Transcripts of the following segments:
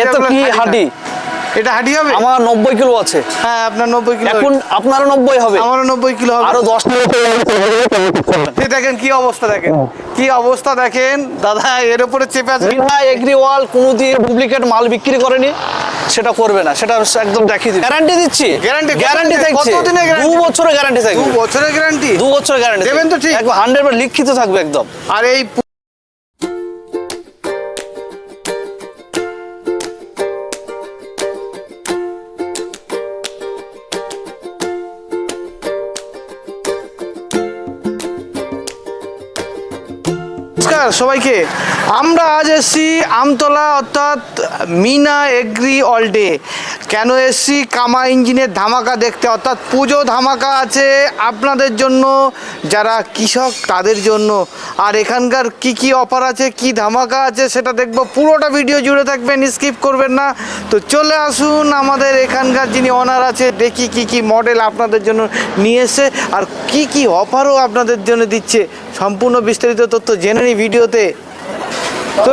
এ কি হাডি? এটা হাডি হবে? আমার নব্বই কিলো আছে। হ্যাঁ আপনার নব্বই কিলো এখন আপনারও নব্বই হবে। আমারও নব্বই কিলো হবে। আরও দশ কিলো দেখেন কি অবস্থা দেখেন। কি অবস্থা দেখেন। দাদা এর উপরে চেপে আছে। বিনা এগ্রিওয়াল কোনোদিন ডুপ্লিকেট মাল বিক্রি করেনি। সেটা করবে না। সেটা একদম দেখিয়ে দিই গ্যারান্টি দিচ্ছি। গ্যারান্টি থাকছে কতদিনের দু guarantee? বছরের গ্যারান্টি বছরের গ্যারান্টি বছরের গ্যারান্টি দেবেন তো ঠিক? একদম লিখিত থাকবে একদম। আর এই নমস্কার সবাইকে। আমরা আজ এসেছি আমতলা অর্থাৎ মিনা এগ্রি অল ডে কেন এসছি? কামা ইঞ্জিনের ধামাকা দেখতে। অর্থাৎ পুজো ধামাকা আছে আপনাদের জন্য, যারা কৃষক তাদের জন্য। আর এখানকার কি কি অফার আছে, কি ধামাকা আছে সেটা দেখব। পুরোটা ভিডিও জুড়ে থাকবেন স্কিপ করবেন না। তো চলে আসুন আমাদের এখানকার যিনি অনার আছে, দেখি কি কি মডেল আপনাদের জন্য নিয়ে এসে আর কি কি অফারও আপনাদের জন্য দিচ্ছে। সম্পূর্ণ বিস্তারিত তথ্য জেনে ভিডিওতে তো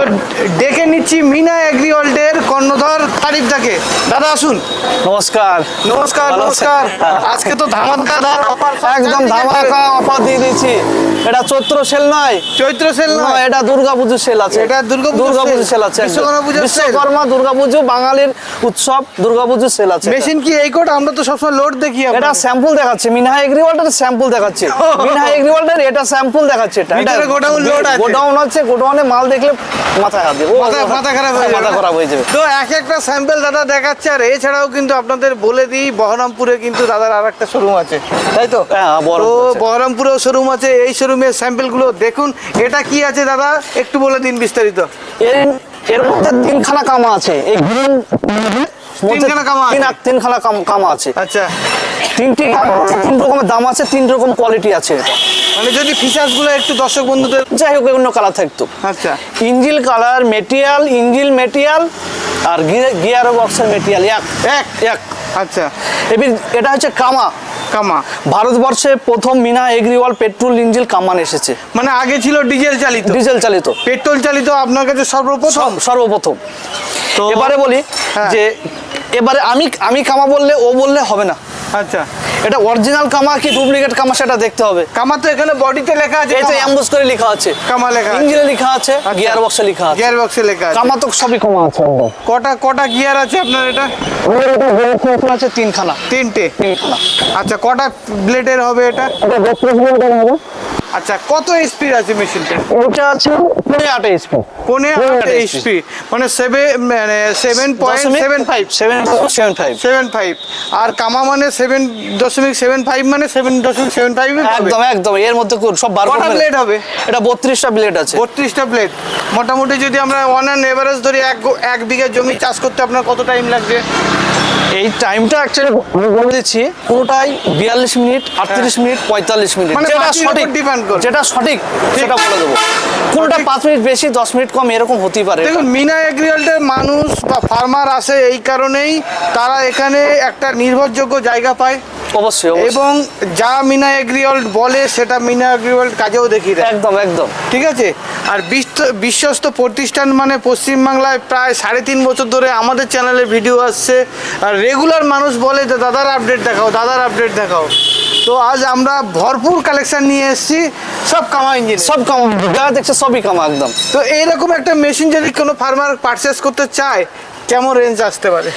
ডেকে নিচ্ছি মিনা এগ্রি ওয়ার্ল্ডের কর্ণধর তারিফদাকে। দাদা আসুন। নমস্কার। নমস্কার নমস্কার। আজকে তো ধামাকা একদম ধামাকা অফার দিয়ে দিচ্ছি এটা চৈত্র সেল নয়। চৈত্র সেল নয়? এটা দুর্গাপুজো সেল আছে। এটা দুর্গাপুজো। সেল। আছে। বিশ্বকর্মা দুর্গাপুজো বাঙালির উৎসব দুর্গাপুজো সেল আছে। মেশিন কি এই কোট? আমরা তো সবসময় লোড দেখি এটা। স্যাম্পল দেখাচ্ছে। মিনহা এগ্রিওয়াল্ডের স্যাম্পল দেখাচ্ছে। মিনহা এগ্রিওয়াল্ডের এটা স্যাম্পল দেখাচ্ছে। এটা ভিতরে godown load আছে। গোডাউন আছে। গোডাউনে মাল দেখলে দেবে। ও, মাথা মাথা খারাপ হয়ে মাথা খারাপ হয়ে যাবে। তো এক একটা স্যাম্পল দাদা দেখাচ্ছে আর এছাড়াও কিন্তু আপনাদের বলে দিই বহরমপুরে কিন্তু দাদার আরেকটা শোরুম আছে। তাই তো? হ্যাঁ, বহরমপুর। বহরমপুরেও শোরুম আছে এই শোরুমের স্যাম্পলগুলো দেখুন। এটা কি আছে দাদা? একটু বলে দিন বিস্তারিত। এর মধ্যে তিনখানা কামা আছে। এই গ্রিন তিনখানা কামা আছে? তিনখানা কামা আছে। আচ্ছা। তিনটি তিন রকমের দাম আছে তিন রকম কোয়ালিটি আছে। এটা মানে যদি ফিচার্সগুলো একটু দর্শক বন্ধুদের যাই হোক অন্য কালার থাকতো। আচ্ছা। Engine colour material engine material আর গিয়ার বক্সের মেটেরিয়াল এক। এক? এক। আচ্ছা। এবার এটা হচ্ছে কামা। কামা। ভারতবর্ষে প্রথম মিনা এগ্রিওয়াল পেট্রোল ইঞ্জিল কামান এসেছে। মানে আগে ছিল ডিজেল চালিত। ডিজেল চালিত। পেট্রোল চালিত আপনার কাছে সর্বপ্রথম? সর্বপ্রথম। তো এবারে বলি হ্যাঁ। যে এবারে আমি আমি কামা বললে ও বললে হবে না। আচ্ছা। এটা অরিজিনাল কামা কি ডুপ্লিকেট কামা সেটা দেখতে হবে। কামা তো এখানে বডিতে লেখা আছে এটা এমবস করে লেখা আছে। কামা লেখা ইঞ্জিনে লেখা আছে গিয়ার বক্সে লেখা আছে। গিয়ার বক্সে লেখা আছে। কামা তো সবই কামা আছে কটা কটা গিয়ার আছে আপনার এটা? আছে তিনখানা। তিনটে। তিনখানা। আচ্ছা কটা ব্লেডের হবে এটা? এটা হবে? আচ্ছা কত স্পিড আছে মেশিনটা? ওটা আছে পনেরো আট এইচপি পনে পনেরো আট এইচপি মানে সেভেন মানে seven point seven five seven seven five seven five আর কামা মানে সেভেন দশমিক সেভেন ফাইভ মানে সেভেন দশমিক সেভেন ফাইভ একদম একদম। এর মধ্যে সব বার কটা ব্লেড হবে? এটা বত্রিশটা ব্লেড আছে। বত্রিশটা ব্লেড মোটামুটি যদি আমরা ওয়ান অ্যান্ড এভারেজ ধরি এক এক বিঘা জমি চাষ করতে আপনার কত টাইম লাগবে? এই টাইমটা অ্যাকচুয়ালি আমি বলে দিচ্ছি পুরোটাই বিয়াল্লিশ মিনিট আটত্রিশ মিনিট পঁয়তাল্লিশ মিনিট। মানে যেটা সঠিক। যেটা সঠিক সেটা বলে দেবো। কোনটা পাঁচ মিনিট বেশি দশ মিনিট কম এরকম হতেই পারে। দেখুন মিনা এগ্রিকালচার মানুষ বা ফার্মার আসে এই কারণেই তারা এখানে একটা নির্ভরযোগ্য জায়গা পায়। অবশ্যই। এবং যা মিনা এগ্রিওয়াল্ড বলে সেটা মিনা এগ্রিওয়াল্ড কাজেও দেখি একদম একদম। ঠিক আছে? আর বিস্ত- বিশ্বস্ত প্রতিষ্ঠান মানে পশ্চিমবাংলায় প্রায় সাড়ে তিন বছর ধরে আমাদের চ্যানেলে ভিডিও আসছে। আর রেগুলার মানুষ বলে যে দাদার আপডেট দেখাও দাদার আপডেট দেখাও। তো আজ আমরা ভরপুর কালেকশন নিয়ে এসেছি সব কামা ইঞ্জিন সব কামা যা দেখছে সবই কামা একদম। তো এইরকম একটা মেশিন যদি কোনো ফার্মার পারচেস করতে চায় কেমন রেঞ্জ আসতে পারে?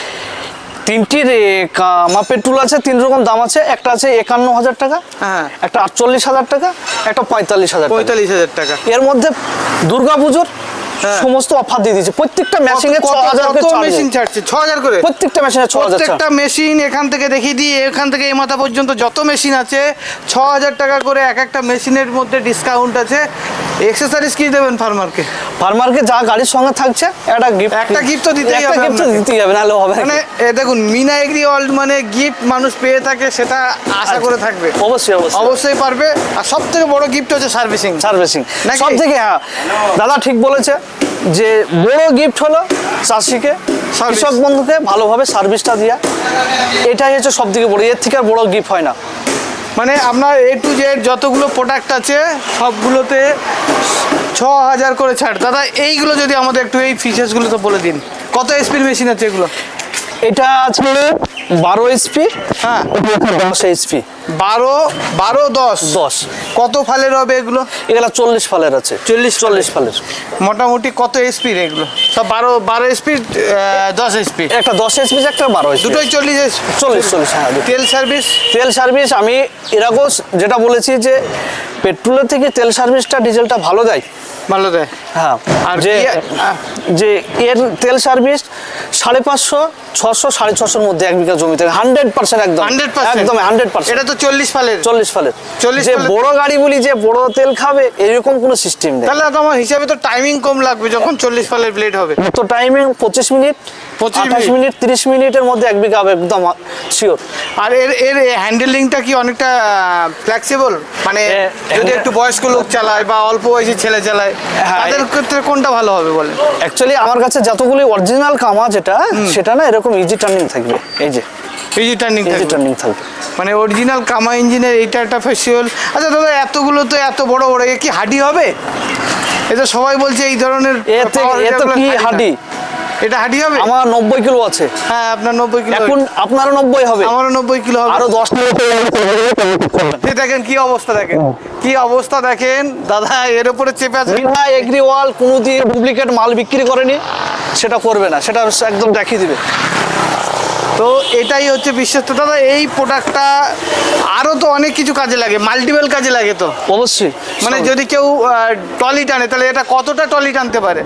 তিনটি রে- কামা পেট্রোল আছে তিন রকম দাম আছে একটা আছে একান্ন হাজার টাকা হ্যাঁ। একটা আটচল্লিশ হাজার টাকা একটা পঁয়তাল্লিশ হাজার পঁয়তাল্লিশ হাজার টাকা। এর মধ্যে দুর্গাপুজোর হ্যাঁ। সমস্ত অফার দিয়ে দিয়েছে। প্রত্যেকটা মেশিনে ছ কত- হাজার কত মেশিন ছাড়ছে? ছ হাজার করে? প্রত্যেকটা মেশিনে ছ হাজার প্রত্যেকটা মেশিন এখান থেকে দেখিয়ে দিই এখান থেকে এই মাথা পর্যন্ত যত মেশিন আছে ছ হাজার টাকা করে এক একটা মেশিনের মধ্যে ডিসকাউন্ট আছে। এক্সেসরিজ কি দেবেন ফার্মারকে ফার্মারকে যা গাড়ির সঙ্গে থাকছে একটা গিফট একটা gift তো দিতেই একটা হবে গিফট তো। দিতেই হবে নাহলে হবে মানে এ দেখুন মিনা এগ্রি ওয়ার্ল্ড মানে গিফট মানুষ পেয়ে থাকে সেটা আশা করে থাকবে। অবশ্যই অবশ্যই। অবশ্যই পারবে। আর সব থেকে বড় গিফট হচ্ছে সার্ভিসিং সার্ভিসিং? সব থেকে হ্যাঁ। দাদা ঠিক বলেছে যে বড় গিফট হলো চাষিকে। কৃষক বন্ধুকে ভালোভাবে সার্ভিসটা দেওয়া এটাই হচ্ছে সব থেকে বড়। এর থেকে আর বড় গিফট হয় না। মানে আপনার এ টু জেড যতগুলো প্রোডাক্ট আছে, সবগুলোতে ছ হাজার করে ছাড়। দাদা, এইগুলো যদি আমাদের একটু এই ফিচার্সগুলো তো বলে দিন। কত এসপির মেশিন আছে এগুলো? এটা আছে বারো এইচপি হ্যাঁ। দশ এইচপি বারো বারো দশ। দশ। কত ফালের হবে এগুলো? এগুলা চল্লিশ ফালের আছে। চল্লিশ চল্লিশ ফালের। মোটামুটি কত এসপির এগুলো? সব বারো বারো এসপির দশ এসপি একটা দশ এইচপি একটা বারো দুটোই চল্লিশ এসপি চল্লিশ চল্লিশ হ্যাঁ তেল সার্ভিস তেল সার্ভিস আমি এরকম যেটা বলেছি যে পেট্রোলের থেকে তেল সার্ভিসটা ডিজেলটা ভালো দেয়। ভালো দেয়। হ্যাঁ। আর যে যে এর তেল সার্ভিস সাড়ে পাঁচশো ছশো সাড়ে ছশোর মধ্যে এক বিঘা জমি থেকে। হান্ড্রেড পার্সেন্ট একদম। 100% একদম হান্ড্রেড পার্সেন্ট এটা তো চল্লিশ ফালের। চল্লিশ ফালের। 40 যে বড় গাড়ি বলি যে বড় তেল খাবে এরকম কোনো সিস্টেম নেই। তাহলে আমার হিসাবে তো টাইমিং কম লাগবে যখন চল্লিশ ফালের ব্লেড হবে। তো টাইমিং পঁচিশ মিনিট 25 আঠাশ মিনিট। তিরিশ মিনিটের মধ্যে এক বিঘা হবে একদম শিওর আর এর এর হ্যান্ডেলিংটা কি অনেকটা ফ্লেক্সিবল মানে যদি। একটু বয়স্ক লোক চালায় বা অল্প বয়সী ছেলে চালায়। তাদের ক্ষেত্রে কোনটা ভালো হবে বলে অ্যাকচুয়ালি আমার কাছে যতগুলি অরিজিনাল কামা যেটা সেটা না এরকম ইজি টার্নিং থাকবে। এই যে। ইজি টার্নিং ইজি টার্নিং থাকবে। মানে অরিজিনাল কামা ইঞ্জিনের এইটা একটা ফেস্টিভ্যাল আচ্ছা দাদা এতগুলো তো এত বড় বড় কি হাডি হবে? এটা সবাই বলছে এই ধরনের এতে এত কি হাডি? এটা হাডি হবে? আমার নব্বই কিলো আছে। হ্যাঁ আপনার নব্বই কিলো এখন আপনারও নব্বই হবে। আমারও নব্বই কিলো হবে। আরও দশ এই দেখেন কি অবস্থা দেখেন। কি অবস্থা দেখেন। দাদা এর উপরে চেপে আছে বিনা এগ্রিওয়াল কোনোদিন ডুপ্লিকেট মাল বিক্রি করেনি। সেটা করবে না সেটা একদম দেখিয়ে দিবে। তো এটাই হচ্ছে বিশ্বস্ত। দাদা এই প্রোডাক্টটা আরও তো অনেক কিছু কাজে লাগে মাল্টিপল কাজে লাগে তো। অবশ্যই। মানে যদি কেউ টলি টানে তাহলে এটা কতটা টলি টানতে পারে?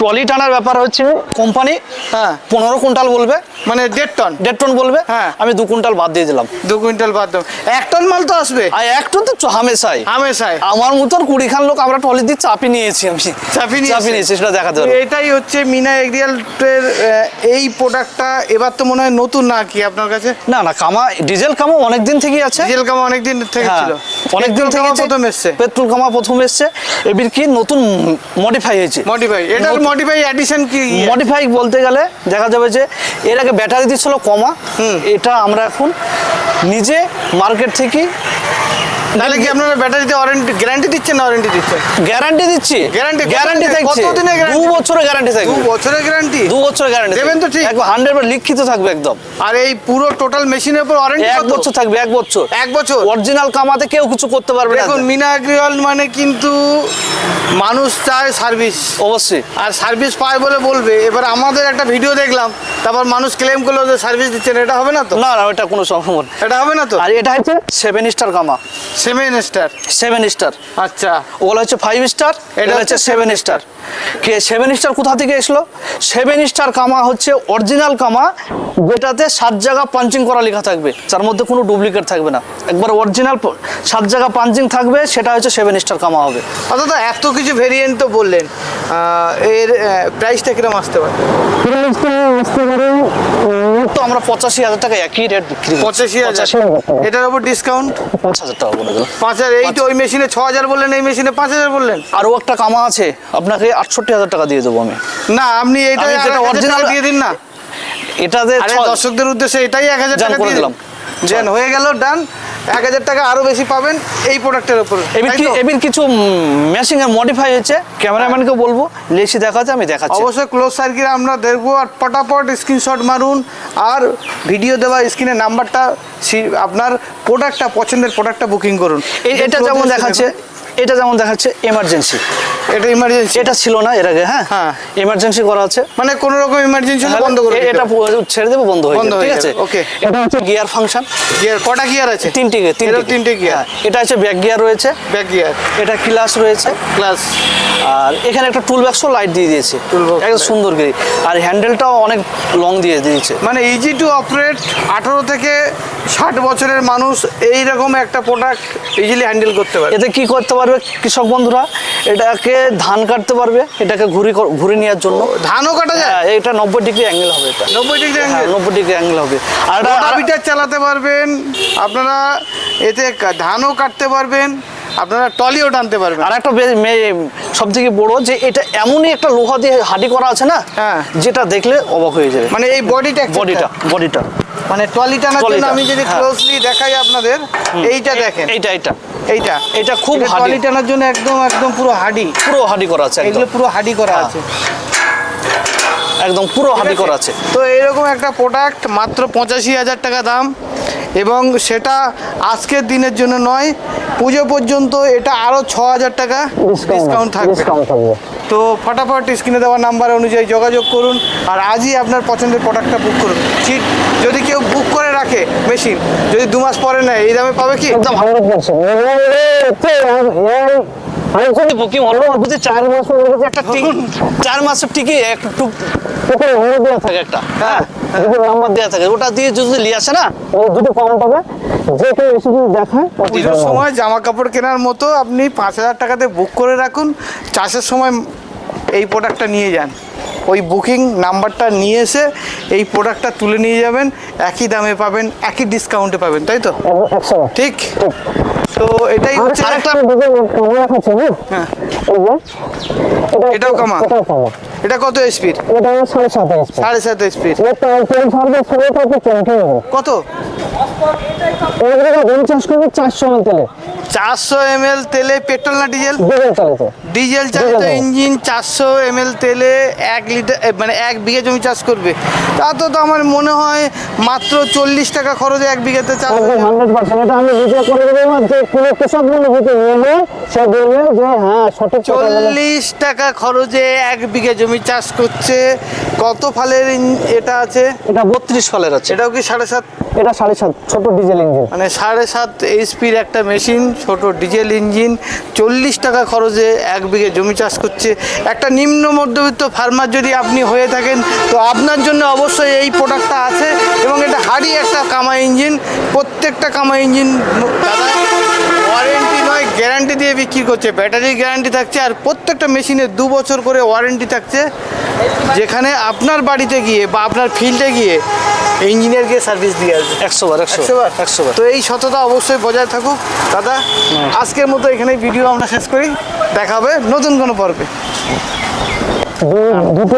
ট্রলি টানার ব্যাপার হচ্ছে কোম্পানি হ্যাঁ। পনেরো কুইন্টাল বলবে। মানে দেড় টন। দেড় টন বলবে। হ্যাঁ। আমি দু কুইন্টাল বাদ দিয়ে দিলাম। দু কুইন্টাল বাদ দাও। এক টন মাল তো আসবে। আর এক টন তো হামেশাই। হামেশাই। আমার মতন কুড়ি খান লোক আমরা ট্রলি দিয়ে চাপি নিয়েছি আমি। চাপি? চাপি নিয়েছি সেটা দেখা পারব। এটাই হচ্ছে মিনা এগ্রিয়ালের এই প্রোডাক্টটা এবার তো মনে হয় নতুন না কি আপনার কাছে? না না কামা ডিজেল কামা অনেক দিন থেকেই আছে। ডিজেল কামা অনেক দিন থেকে হ্যাঁ, ছিল। অনেক দিন থেকে। প্রথম এসছে। পেট্রোল কামা প্রথম এসছে। এবার কি নতুন মডিফাই হয়েছে? মডিফাই নতুন- মডিফাই এডিশন কি? মডিফাই বলতে গেলে দেখা যাবে যে এর আগে ব্যাটারি দিচ্ছিল কমা এটা আমরা এখন নিজে মার্কেট থেকে তাহলে কি আপনারা ব্যাটারিতে ওয়ারেন্টি গ্যারান্টি দিচ্ছেন না ওয়ারেন্টি দিচ্ছেন? গ্যারান্টি দিচ্ছি। গ্যারান্টি দিনের- থাকছে। কতদিনের দু guarantee? বছরের গ্যারান্টি দু থাকবে বছরের গ্যারান্টি দু বছরের গ্যারান্টি দেবেন তো ঠিক? একবার হান্ড্রেড লিখিত থাকবে একদম। আর এই পুরো টোটাল মেশিনের উপর ওয়ারেন্টি এক বছর থাকবে এক বছর। এক বছর? অরিজিনাল কামাতে কেউ কিছু করতে পারবে না। দেখুন মিনা এগ্রিওয়াল মানে কিন্তু মানুষ চায় সার্ভিস অবশ্যই। আর সার্ভিস পায় বলে বলবে। এবার আমাদের একটা ভিডিও দেখলাম তারপর মানুষ ক্লেম করল যে সার্ভিস দিচ্ছেন এটা হবে না তো? না না ওটা কোনো সম্ভব এটা হবে না তো? আর এটা হচ্ছে সেভেন স্টার কামা। সেভেন স্টার সেভেন স্টার আচ্ছা। ওগুলো হচ্ছে ফাইভ স্টার এটা হচ্ছে সেভেন স্টার কে সেভেন স্টার কোথা থেকে এসলো? সেভেন স্টার কামা হচ্ছে অরিজিনাল কামা যেটাতে সাত জায়গা পাঞ্চিং করা লেখা থাকবে। যার মধ্যে কোনো ডুপ্লিকেট থাকবে না। একবার অরিজিনাল সাত জায়গা পাঞ্চিং থাকবে সেটা হচ্ছে সেভেন স্টার কামা হবে। অর্থাৎ এত কিছু ভেরিয়েন্ট তো বললেন। এর প্রাইসটা কিরম আসতে পারে? তো আমরা পঁচাশি হাজার টাকা একই রেট বিক্রি পঁচাশি হাজার। এটার উপর ডিসকাউন্ট পাঁচ হাজার টাকা বলে দিলাম। পাঁচ হাজার এই তো ওই মেশিনে ছ হাজার বললেন এই মেশিনে পাঁচ হাজার বললেন। আরও একটা কামা আছে আপনাকে আটষট্টি হাজার টাকা দিয়ে দেবো আমি। না আপনি এইটা অরিজিনাল দিয়ে দিন না। আরে ছ- দর্শকদের উদ্দেশ্যে এটাই এক হাজার টাকা দিয়ে দিলাম। দেন হয়ে গেল ডান। এক হাজার টাকা আরও বেশি পাবেন এই প্রোডাক্টের উপর। তো? কিছু মেশিং এর মডিফাই হয়েছে। ক্যামেরাম্যানকে বলব লেসি দেখাচ্ছে আমি দেখাচ্ছি। অবশ্যই ক্লোজ সার্কিট আমরা দেখব আর পটাপট স্ক্রিনশট মারুন আর ভিডিও দেওয়া স্ক্রিনের নাম্বারটা আপনার প্রোডাক্টটা পছন্দের প্রোডাক্টটা বুকিং করুন। এটা যেমন দেখাচ্ছে এটা যেমন দেখাচ্ছে এমার্জেন্সি এটা ইমার্জেন্সি এটা ছিল না এর আগে হ্যাঁ? হ্যাঁ। এমার্জেন্সি করা আছে। মানে কোনো রকম ইমার্জেন্সি হলে বন্ধ করে এটা ছেড়ে দেবো বন্ধ হয়ে যাবে ঠিক আছে? okay. এটা হচ্ছে গিয়ার ফাংশন গিয়ার কটা গিয়ার আছে? তিনটে তিনটে তিনটে গিয়ার এটা হচ্ছে ব্যাক গিয়ার রয়েছে। ব্যাক গিয়ার এটা ক্লাস রয়েছে। প্লাস আর এখানে একটা টুল বাক্সও লাইট দিয়ে দিয়েছে। Toolbox একদম light। সুন্দর করে। আর হ্যান্ডেলটাও অনেক লং দিয়ে দিয়েছে। মানে ইজি টু অপারেট আঠারো থেকে ষাট বছরের মানুষ এই রকম একটা প্রোডাক্ট ইজিলি হ্যান্ডেল করতে পারে এতে কি করতে পারবে কৃষক বন্ধুরা? এটাকে ধান কাটতে পারবে এটাকে ঘুরি ঘুরে নেওয়ার জন্য। ধানও কাটা যায়? হ্যাঁ এটা নব্বই ডিগ্রি অ্যাঙ্গেল হবে এটা। নব্বই ডিগ্রি হ্যাঁ অ্যাঙ্গেল নব্বই ডিগ্রি অ্যাঙ্গেল হবে। আর রোটাভিটার চালাতে পারবেন আপনারা এতে ধানও কাটতে পারবেন আপনারা টলিও টানতে পারবেন। আর একটা সব থেকে বড় যে এটা এমনই একটা লোহা দিয়ে হাডি করা আছে না হ্যাঁ। যেটা দেখলে অবাক হয়ে যাবে। মানে এই বডিটা বডিটা বডিটা। মানে ট্রলি টানার জন্য আমি যদি হ্যাঁ। ক্লোজলি দেখাই আপনাদের এইটা দেখেন। এইটা এইটা। এইটা? এটা খুব হাডি টানার জন্য একদম একদম পুরো হাডি পুরো হাডি করা আছে এগুলো একদম পুরো হাডি করা হ্যাঁ। আছে। একদম পুরো হাডি করা আছে। তো এইরকম একটা প্রোডাক্ট মাত্র পঁচাশি হাজার টাকা দাম। এবং সেটা আজকের দিনের জন্য নয় পুজো পর্যন্ত এটা আরও ছ হাজার টাকা ডিসকাউন্ট থাকবে। ডিসকাউন্ট থাকবে। তো ফটাফট স্ক্রিনে দেওয়া নাম্বার অনুযায়ী যোগাযোগ করুন আর আজই আপনার পছন্দের প্রোডাক্টটা বুক করুন ঠিক যদি কেউ বুক করে রাখে মেশিন যদি দু মাস পরে নেয় এই দামে পাবে কি একদম ওখানে বুকিং হলো। বুঝে চার মাস একটা চার মাসের টিকি একটু ওখানে নম্বর দেওয়া থাকে থাকে একটা। হ্যাঁ। দুটো নাম্বার দেওয়া থাকে। ওটা দিয়ে যদি নিয়ে আসে না ও দুটো কম পাবে। যে কেউ এসে যদি দেখায় পুজোর সময় জামা কাপড় কেনার মতো আপনি পাঁচ হাজার টাকাতে বুক করে রাখুন। চাষের সময় এই প্রোডাক্টটা নিয়ে যান। ওই বুকিং নাম্বারটা নিয়ে এসে এই প্রোডাক্টটা তুলে নিয়ে যাবেন একই দামে পাবেন একই ডিসকাউন্টে পাবেন তাই তো? ঠিক? তো এটাই হচ্ছে রাখাচ্ছে হ্যাঁ? হ্যাঁ। এটাও কামা? এটা কত স্পিড এটা সাড়ে সাত সাড়ে সাত স্পিড কত? করবে চারশো এম তেলে চারশো এম তেলে পেট্রোল না ডিজেল? ডিজেল চালিত। ডিজেল চালিত ইঞ্জিন চারশো এম তেলে এক লিটার মানে এক বিঘে জমি চাষ করবে। তা তো তো আমার মনে হয় মাত্র চল্লিশ টাকা খরচে এক বিঘাতে চাষ হয়ে একদম যাবে। হান্ড্রেড পার্সেন্ট এটা আমি ভিডিও করে দেবো যে কোনো কৃষক বন্ধু যদি নিয়ে সে বলবে যে হ্যাঁ সঠিক চল্লিশ টাকা খরচে এক বিঘে জমি চাষ করছে। কত ফালের এটা আছে? এটা বত্রিশ ফলের আছে। এটাও কি সাড়ে সাত? এটা সাড়ে সাত ছোট ডিজেল ইঞ্জিন। মানে সাড়ে সাত এইচপির একটা মেশিন ছোট ডিজেল ইঞ্জিন। চল্লিশ টাকা খরচে এক বিঘে জমি চাষ করছে। একটা নিম্ন মধ্যবিত্ত ফার্মার যদি আপনি হয়ে থাকেন, তো আপনার জন্য অবশ্যই এই প্রোডাক্টটা আছে এবং এটা হাড়ি একটা কামা ইঞ্জিন প্রত্যেকটা কামা ইঞ্জিন দাদা গ্যারান্টি দিয়ে বিক্রি করছে। ব্যাটারি গ্যারান্টি থাকছে আর প্রত্যেকটা মেশিনে দু বছর করে ওয়ারেন্টি থাকছে। যেখানে আপনার বাড়িতে গিয়ে বা আপনার ফিল্ডে গিয়ে ইঞ্জিনিয়ার গিয়ে সার্ভিস দিয়ে আসবে। একশো বার একশো একশো বার? একশো বার। তো এই সততা অবশ্যই বজায় থাকুক। দাদা আজকের মতো এখানে ভিডিও আমরা শেষ করি। দেখা হবে নতুন কোনো পর্বে। দুটো